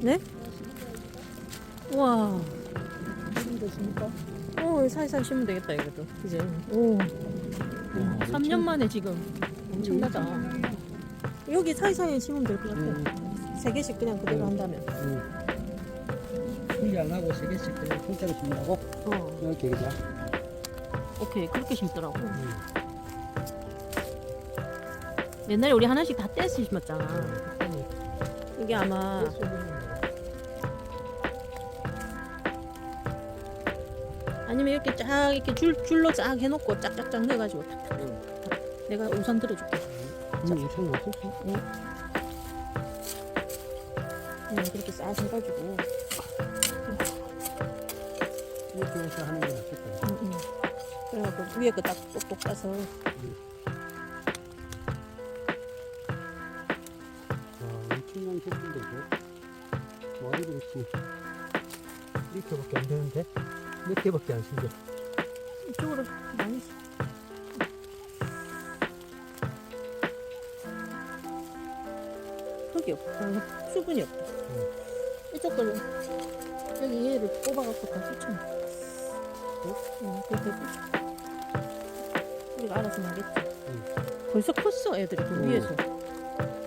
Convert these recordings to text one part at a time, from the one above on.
네? 우와. 지금 되십니까? 오, 사이사이 심으면 되겠다, 이것도. 이제. 오. 3년 만에 지금. 엄청나다. 여기 사이사이에 심으면 될 것 같아. 음, 세 개씩 그냥 그대로 한다면. 음. 분리 안 하고 세 개씩 그냥 통째로 심으라고 어, 이렇게 그냥. 오케이. 그렇게 심더라고. 음. 옛날에 우리 하나씩 다 떼서 심었잖아. 이게 아마 아니면 이렇게 쫙 이렇게 줄 줄로 쫙 해놓고 짝짝짝 넣어가지고 탁탁. 내가 우선 들어줄게. 음, 우선 없었어. 그냥 그렇게 싹 해가지고. 이렇게 해서 하는 게 낫겠다. 응, 응. 그래갖고 위에 거딱 똑똑 따서 와, 엄청난 새끼인데 이거. 머리도 그렇지. 이렇게밖에 안 되는데 몇 개밖에 안 생겨. 이쪽으로 많이. 써. 흙이 없다. 아, 수분이 없다. 이쪽 거를 여기 얘를 뽑아갖고 다 붙여. 응, 그렇게 붙여. 우리가 알아서 나겠지. 벌써 컸어 애들이 그 응. 위에서.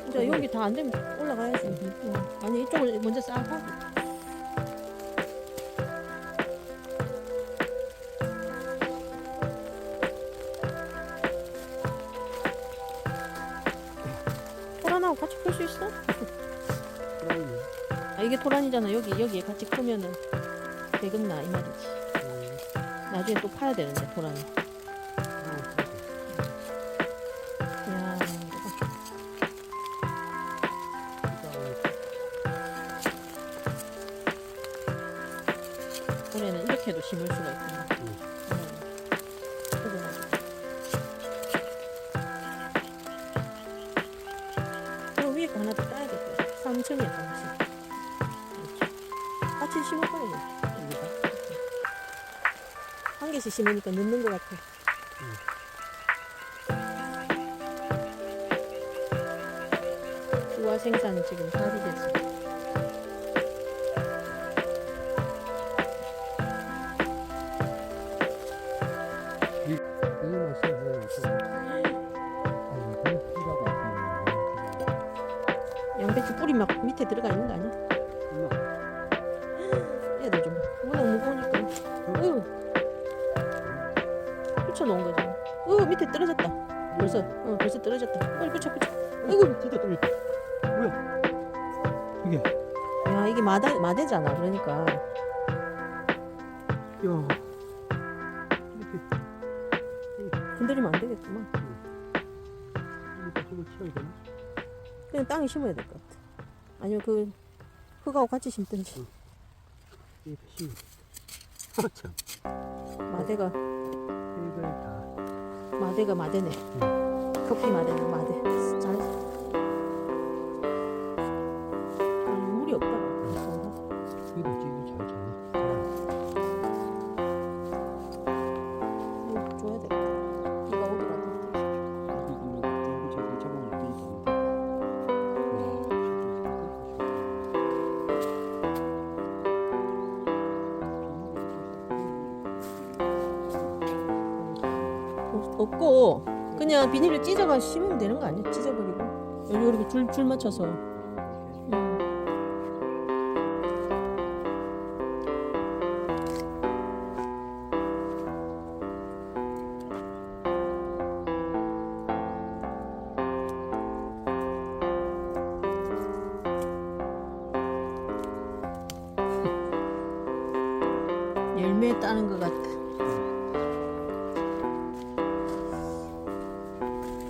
이제 여기 다 안 되면 올라가야지. 응. 아니 이쪽을 먼저 싹 하고. 토란하고 같이 풀 수 있어? 아 이게 토란이잖아. 여기 여기에 같이 크면은 되겠나 이 말이지. 음, 나중에 또 파야 되는데 토란이. 아, 야, 올해는 이렇게도 심을 수가 있구나. 3층에 하나씩. 이렇게. 같이 거야, 여기다. 한 개씩 심으니까 늦는 것 같아. 우화 생산 지금 답이 됐어. 이 맛이 뭐있 뿌리 막 밑에 들어가 있는 거 아니야? 엄마, 얘들 좀 워낙 무거우니까. 으 붙여 놓은 거지. 으 밑에 떨어졌다. 벌써 어 벌써 떨어졌다. 빨리 붙여 붙여. 아이고 진짜 또 있다. 뭐야? 이게, 야 이게 마다 마대잖아. 그러니까 야, 건드리면 안 되겠구만. 그냥 땅에 심어야 될 것 같아. 아니면 그 흙하고 같이 심든지. 이렇게 힘. 아, 참. 마대가 이걸 다. 마대가 마대네. 커피 마대는 마대. 없- 없고 그냥 비닐을 찢어가 심으면 되는 거 아니야? 찢어버리고 여기 이렇게 줄, 줄 맞춰서 음. 열매 따는 것 같아.